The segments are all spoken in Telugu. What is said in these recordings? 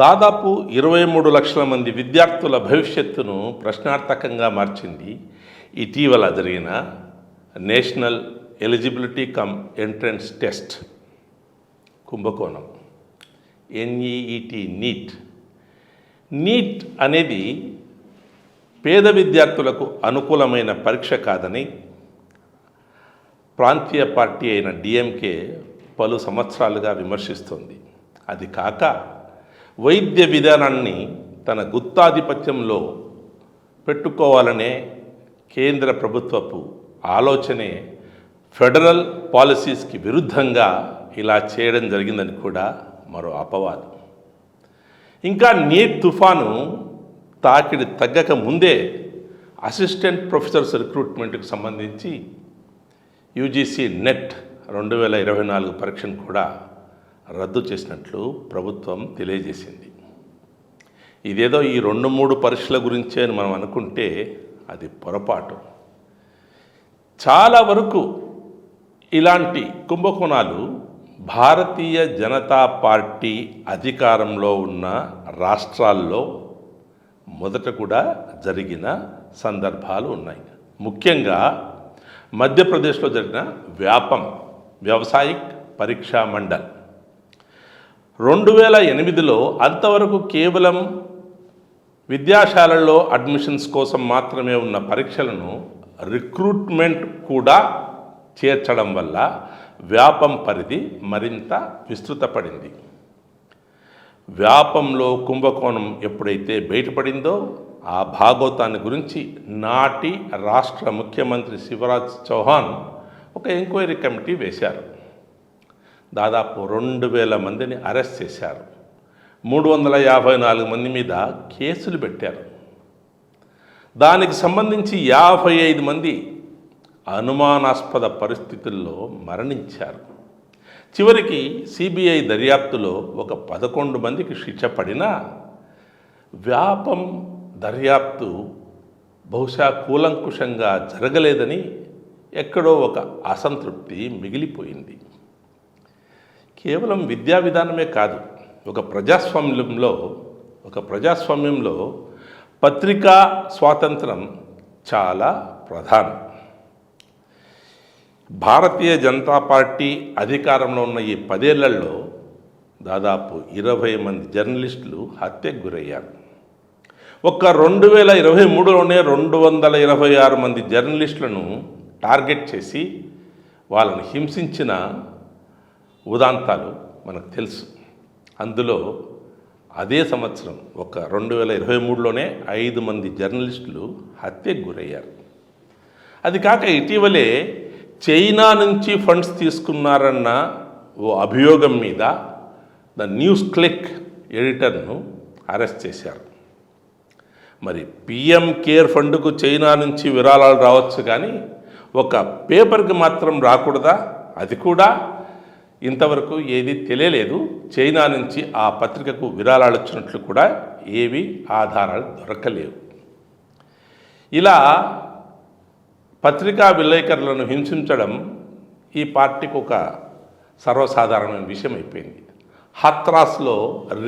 దాదాపు ఇరవై మూడు లక్షల మంది విద్యార్థుల భవిష్యత్తును ప్రశ్నార్థకంగా మార్చింది. ఇటీవల జరిగిన national eligibility cum entrance test కుంభకోణం. NEET NEET. నీట్ అనేది పేద విద్యార్థులకు అనుకూలమైన పరీక్ష కాదని ప్రాంతీయ పార్టీ అయిన డిఎంకే పలు సంవత్సరాలుగా విమర్శిస్తుంది. అది కాక వైద్య విధానాన్ని తన గుత్తాధిపత్యంలో పెట్టుకోవాలనే కేంద్ర ప్రభుత్వపు ఆలోచనే ఫెడరల్ పాలసీస్కి విరుద్ధంగా ఇలా చేయడం జరిగిందని కూడా మరో అపవాదం. ఇంకా నీట్ తుఫాను తాకిడి తగ్గక ముందే అసిస్టెంట్ ప్రొఫెసర్స్ రిక్రూట్మెంట్కి సంబంధించి యూజీసీ నెట్ రెండు వేల ఇరవై నాలుగు పరీక్షను కూడా రద్దు చేసినట్లు ప్రభుత్వం తెలియజేసింది. ఇదేదో ఈ రెండు మూడు పరీక్షల గురించే అని మనం అనుకుంటే అది పొరపాటు. చాలా వరకు ఇలాంటి కుంభకోణాలు భారతీయ జనతా పార్టీ అధికారంలో ఉన్న రాష్ట్రాల్లో మొదట కూడా జరిగిన సందర్భాలు ఉన్నాయి. ముఖ్యంగా మధ్యప్రదేశ్లో జరిగిన వ్యాపం వ్యవసాయిక్ పరీక్షా మండల్. రెండు వేల ఎనిమిదిలో అంతవరకు కేవలం విద్యాశాలల్లో అడ్మిషన్స్ కోసం మాత్రమే ఉన్న పరీక్షలను రిక్రూట్మెంట్ కూడా చేర్చడం వల్ల వ్యాపం పరిధి మరింత విస్తృతపడింది. వ్యాపంలో కుంభకోణం ఎప్పుడైతే బయటపడిందో ఆ భాగోతాన్ని గురించి నాటి రాష్ట్ర ముఖ్యమంత్రి శివరాజ్ చౌహాన్ ఒక ఎంక్వైరీ కమిటీ వేశారు. దాదాపు రెండు వేల మందిని అరెస్ట్ చేశారు. మూడు వందల యాభై నాలుగు మంది మీద కేసులు పెట్టారు. దానికి సంబంధించి యాభై ఐదు మంది అనుమానాస్పద పరిస్థితుల్లో మరణించారు. చివరికి సిబిఐ దర్యాప్తులో ఒక పదకొండు మందికి శిక్ష పడినా వ్యాపం దర్యాప్తు బహుశా కూలంకుషంగా జరగలేదని ఎక్కడో ఒక అసంతృప్తి మిగిలిపోయింది. కేవలం విద్యా విధానమే కాదు ఒక ప్రజాస్వామ్యంలో ఒక ప్రజాస్వామ్యంలో పత్రికా స్వాతంత్రం చాలా ప్రధానం. భారతీయ జనతా పార్టీ అధికారంలో ఉన్న ఈ పదేళ్ళలో దాదాపు ఇరవై మంది జర్నలిస్టులు హత్యకు గురయ్యారు. ఒక్క రెండు వేల ఇరవై మూడులోనే రెండు వందల ఇరవై ఆరు మంది జర్నలిస్టులను టార్గెట్ చేసి వాళ్ళని హింసించిన ఉదాంతాలు మనకు తెలుసు. అందులో అదే సంవత్సరం ఒక రెండు వేల ఇరవై మూడులోనే ఐదు మంది జర్నలిస్టులు హత్యకు గురయ్యారు. అది కాక ఇటీవలే చైనా నుంచి ఫండ్స్ తీసుకున్నారన్న ఓ అభియోగం మీద ద న్యూస్ క్లిక్ ఎడిటర్ను అరెస్ట్ చేశారు. మరి పిఎం కేర్ ఫండ్కు చైనా నుంచి విరాళాలు రావచ్చు కానీ ఒక పేపర్కి మాత్రం రాకూడదా? అది కూడా ఇంతవరకు ఏది తెలియలేదు. చైనా నుంచి ఆ పత్రికకు విరాళాలు వచ్చినట్లు కూడా ఏవి ఆధారాలు దొరకలేవు. ఇలా పత్రికా విలేకరులను హింసించడం ఈ పార్టీకి ఒక సర్వసాధారణమైన విషయం అయిపోయింది హత్రాస్లో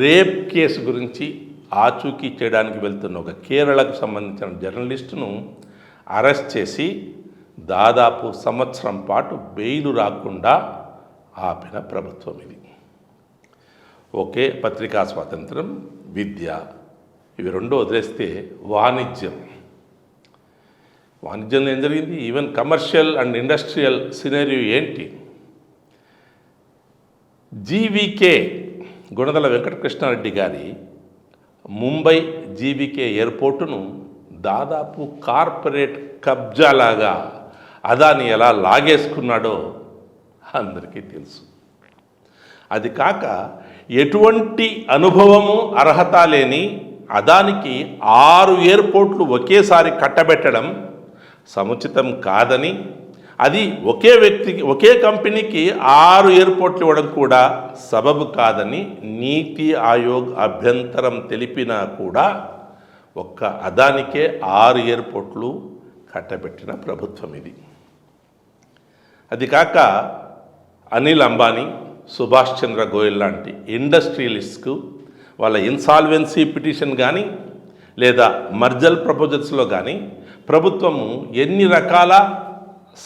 రేప్ కేసు గురించి ఆచూకీ చేయడానికి వెళ్తున్న ఒక కేరళకు సంబంధించిన జర్నలిస్టును అరెస్ట్ చేసి దాదాపు సంవత్సరం పాటు బెయిలు రాకుండా ఆపిన ప్రభుత్వం ఇది. ఓకే పత్రికా స్వాతంత్రం విద్య. ఇవి రెండు వదిలేస్తే వాణిజ్యం. వాణిజ్యంలో ఏం జరిగింది? Even commercial and industrial scenario ఏంటి? జీవీకే గుణదల వెంకటకృష్ణారెడ్డి గారి ముంబై జీవీకే ఎయిర్పోర్టును దాదాపు కార్పొరేట్ కబ్జాలాగా అదాని ఎలా లాగేసుకున్నాడో అందరికీ తెలుసు. అది కాక ఎటువంటి అనుభవము అర్హత లేని అదానికి ఆరు ఎయిర్పోర్ట్లు ఒకేసారి కట్టబెట్టడం సముచితం కాదని అది ఒకే వ్యక్తికి ఒకే కంపెనీకి ఆరు ఎయిర్పోర్ట్లు ఇవ్వడం కూడా సబబు కాదని నీతి ఆయోగ్ అభ్యంతరం తెలిపినా కూడా ఒక్క అదానికే ఆరు ఎయిర్పోర్ట్లు కట్టబెట్టిన ప్రభుత్వం ఇది. అది కాక అనిల్ అంబానీ సుభాష్ చంద్ర గోయల్ లాంటి ఇండస్ట్రియలిస్ట్కు వాళ్ళ ఇన్సాల్వెన్సీ పిటిషన్ కానీ లేదా మర్జల్ ప్రపోజల్స్లో కానీ ప్రభుత్వము ఎన్ని రకాల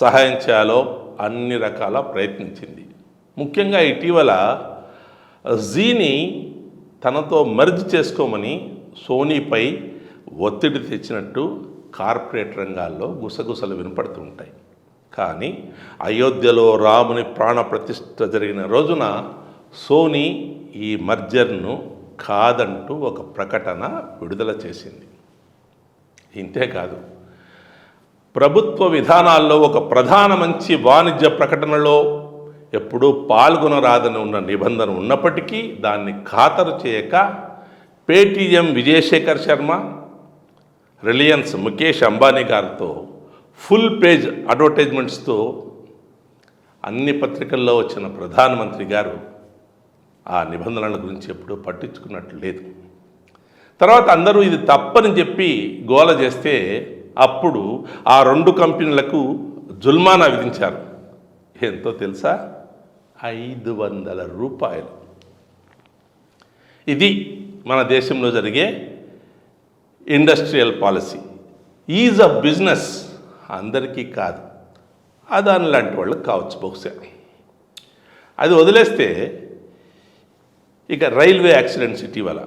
సహాయం చేయాలో అన్ని రకాల ప్రయత్నించింది. ముఖ్యంగా ఇటీవల జీని తనతో మర్జ్ చేసుకోమని సోనీపై ఒత్తిడి తెచ్చినట్టు కార్పొరేట్ రంగాల్లో గుసగుసలు వినపడుతుంటాయి కానీ అయోధ్యలో రాముని ప్రాణ ప్రతిష్ఠ జరిగిన రోజున సోనీ ఈ మర్జర్ను కాదంటూ ఒక ప్రకటన విడుదల చేసింది. ఇంతేకాదు ప్రభుత్వ విధానాల్లో ఒక ప్రధాన మంచి వాణిజ్య ప్రకటనలో ఎప్పుడూ పాల్గొనరాదని ఉన్న నిబంధన ఉన్నప్పటికీ దాన్ని ఖాతరు చేయక పేటీఎం విజయశేఖర్ శర్మ రిలయన్స్ ముఖేష్ అంబానీ గారితో ఫుల్ పేజ్ అడ్వర్టైజ్మెంట్స్తో అన్ని పత్రికల్లో వచ్చిన ప్రధానమంత్రి గారు ఆ నిబంధనల గురించి ఎప్పుడూ పట్టించుకున్నట్లు లేదు. తర్వాత అందరూ ఇది తప్పని చెప్పి గోల చేస్తే అప్పుడు ఆ రెండు కంపెనీలకు జుల్మానా విధించారు. ఎంతో తెలుసా? ఐదు వందల రూపాయలు. ఇది మన దేశంలో జరిగే industrial policy. Ease of business. అందరికీ కాదు. అదాని లాంటి వాళ్ళకి కావచ్చు బహుశా. అది వదిలేస్తే ఇక రైల్వే యాక్సిడెంట్స్ ఇటీవల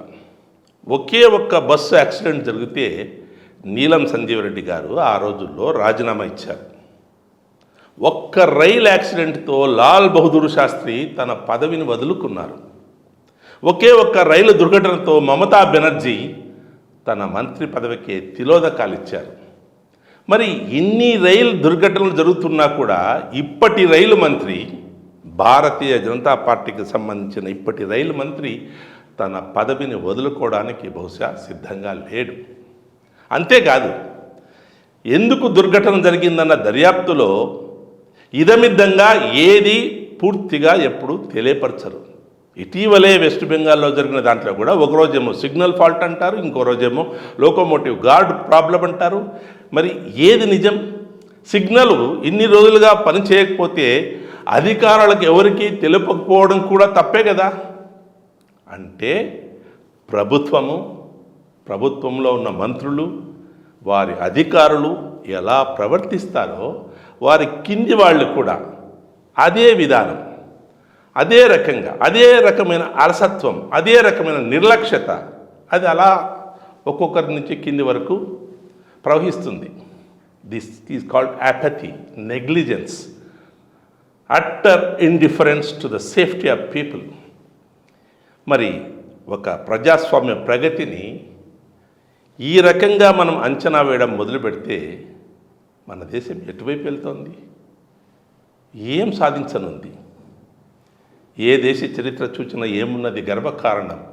ఒకే ఒక్క బస్సు యాక్సిడెంట్ జరిగితే నీలం సంజీవరెడ్డి గారు ఆ రోజుల్లో రాజీనామా ఇచ్చారు. ఒక్క రైలు యాక్సిడెంట్తో లాల్ బహదూర్ శాస్త్రి తన పదవిని వదులుకున్నారు. ఒకే ఒక్క రైలు దుర్ఘటనతో మమతా బెనర్జీ తన మంత్రి పదవికి తిలోదకాలు ఇచ్చారు మరి ఇన్ని రైలు దుర్ఘటనలు జరుగుతున్నా కూడా ఇప్పటి రైలు మంత్రి భారతీయ జనతా పార్టీకి సంబంధించిన ఇప్పటి రైలు మంత్రి తన పదవిని వదులుకోవడానికి బహుశా సిద్ధంగా లేడు. అంతేకాదు ఎందుకు దుర్ఘటన జరిగిందన్న దర్యాప్తులో ఇదమిద్దంగా ఏది పూర్తిగా ఎప్పుడు తెలియపరచరు. ఇటీవలే వెస్ట్ బెంగాల్లో జరిగిన దాంట్లో కూడా ఒకరోజేమో సిగ్నల్ ఫాల్ట్ అంటారు ఇంకో రోజేమో లోకోమోటివ్ గార్డ్ ప్రాబ్లం అంటారు. మరి ఏది నిజం? సిగ్నల్ ఇన్ని రోజులుగా పని చేయకపోతే అధికారులకు ఎవరికి తెలుపకపోవడం కూడా తప్పే కదా? అంటే ప్రభుత్వము ప్రభుత్వంలో ఉన్న మంత్రులు వారి అధికారులు ఎలా ప్రవర్తిస్తారో వారి కింది వాళ్ళు కూడా అదే విధానం అదే రకంగా అదే రకమైన అలసత్వం అదే రకమైన నిర్లక్ష్యత అది అలా ఒక్కొక్కరి నుంచి కింది వరకు ప్రవహిస్తుంది. This is called apathy negligence utter indifference to the safety of people మరి ఒక ప్రజాస్వామ్య ప్రగతిని ఈ రకంగా మనం అంచనా వేయడం మొదలు పెడితే మన దేశం ఎటువైపు వెళ్తోంది? ఏం సాధించనుంది? ఏ దేశ చరిత్ర చూచినా ఏమున్నది గర్వకారణం?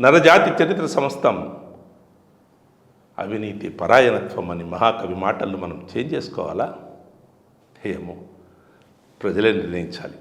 నరజాతి చరిత్ర సంస్థం అవినీతి పరాయణత్వం అని మహాకవి మాటలు మనం చేంజ్ చేసుకోవాలా? ఏమో ప్రజలే నిర్ణయించాలి.